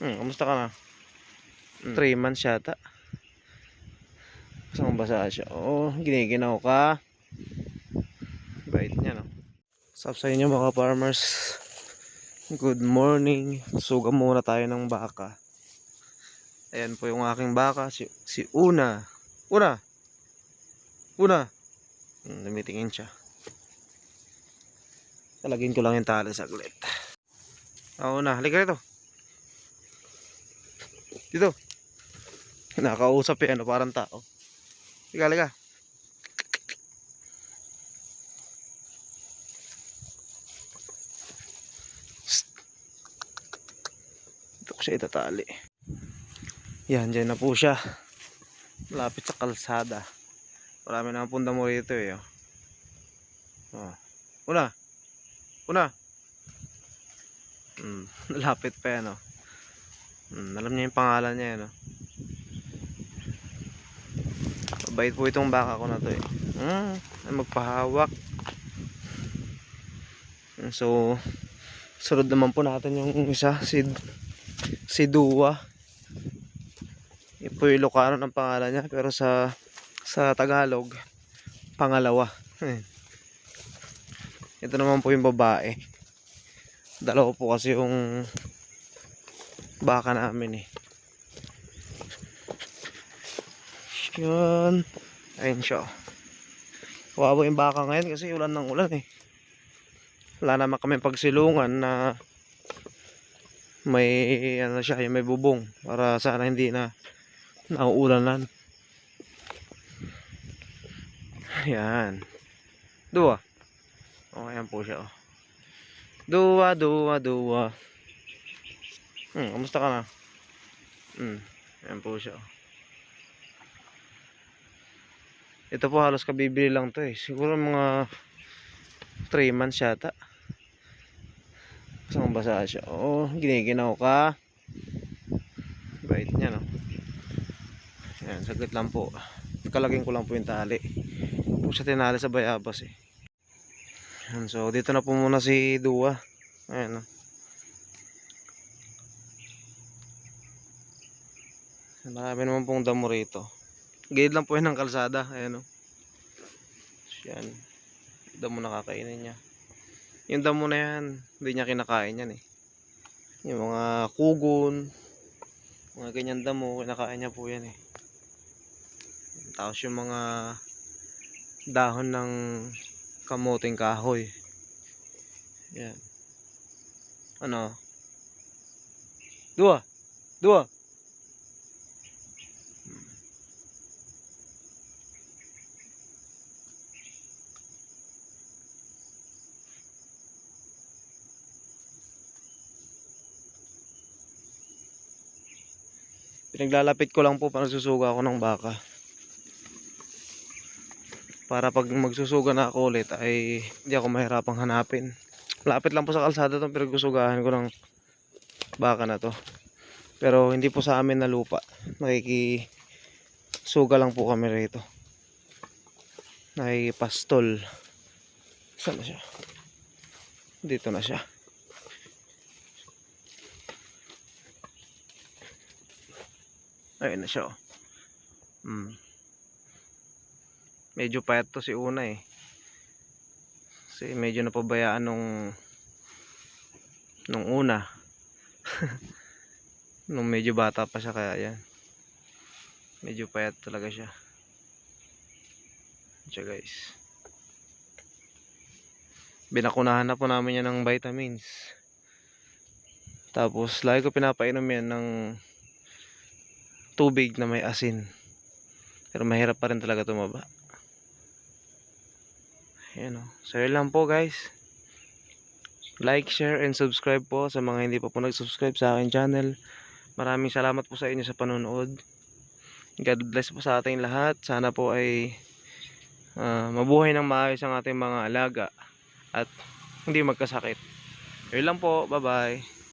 Hmm, kamusta ka na? Hmm. 3 months yata. Basang basa siya. Oo, giniginaw ka. Bait niya, no? Sup sa inyo mga farmers. Good morning. Suga muna tayo ng baka. Ayan po yung aking baka. Si, si Una. Una! Una! Hmm, Lumitingin siya. Talagin ko lang yung tali saglit. Oo na, halika rito. Dito. Nakausap eh, ano, parang tao. Halika. Psst. Dito ko siya itatali. Yan, dyan na po siya. Malapit sa kalsada. Marami na punda mo rito eh. Oh. Oh. Una. Una. Hmm, malapit pa yan oh. Hmm, alam niya yung pangalan niya yan oh. Mabait po itong baka ko na to eh. Hmm, magpahawak. Hmm, So, sunod naman po natin yung isa, si, si Dua. Yun po yung Ilocano ng pangalan niya, pero sa, sa Tagalog, pangalawa. Hmm. Ito naman po yung babae. Dalawa po kasi yung baka namin eh. Yan. Ayun siya. Kawawa yung baka ngayon kasi ulan ng ulan eh. Wala naman kami pagsilungan na may ano siya, yung may bubong para sana hindi na nauulanan. Yan. Dua. Oh, ayan po siya. Oh. Dua, dua, dua. Hmm, kamusta ka na? Hmm, ayan po siya. Ito po halos kabibili lang to eh. Siguro mga 3 months yata. Basang basa siya. Oo, giniginaw ka. Bait niya no. Ayan, saglit lang po. Kalagin ko lang po yung tali. Po siya tinali sa bayabas eh. Ayan, so dito na po muna si Dua. Ayan no. Marami naman pong damo rito. Gilid lang po yan ng kalsada. Ayan o. Yan. Damo na kakainin niya. Yung damo na yan, hindi niya kinakain yan eh. Yung mga kugon, mga ganyan damo, kinakain niya po yan eh. Tapos yung mga dahon ng kamuting kahoy. Yan. Ano? Dua! Dua! Pinaglalapit ko lang po para susuga ako ng baka. Para pag magsusuga na ako ulit ay hindi ako mahirapang hanapin. Lapit lang po sa kalsada itong pinagsusugahan ko ng baka na to. Pero hindi po sa amin na lupa. Nakikisuga lang po kami rito. Nakikipastol. Saan na siya? Dito na siya. Ayun na siya oh. Mm. Medyo payat to si Una eh. Kasi medyo napabayaan nung nung una. nung medyo bata pa siya kaya yan. Medyo payat talaga siya. Siya guys. Binakunahan na po namin yan ng vitamins. Tapos lagi ko pinapainom yan ng tubig na may asin. Pero mahirap pa rin talaga tumaba. Ayan o. So yun lang po guys. Like, share, and subscribe po sa mga hindi pa po nag-subscribe sa akin channel. Maraming salamat po sa inyo sa panonood. God bless po sa ating lahat. Sana po ay ah, mabuhay ng maayos ang ating mga alaga at hindi magkasakit. Yun lang po. Bye-bye.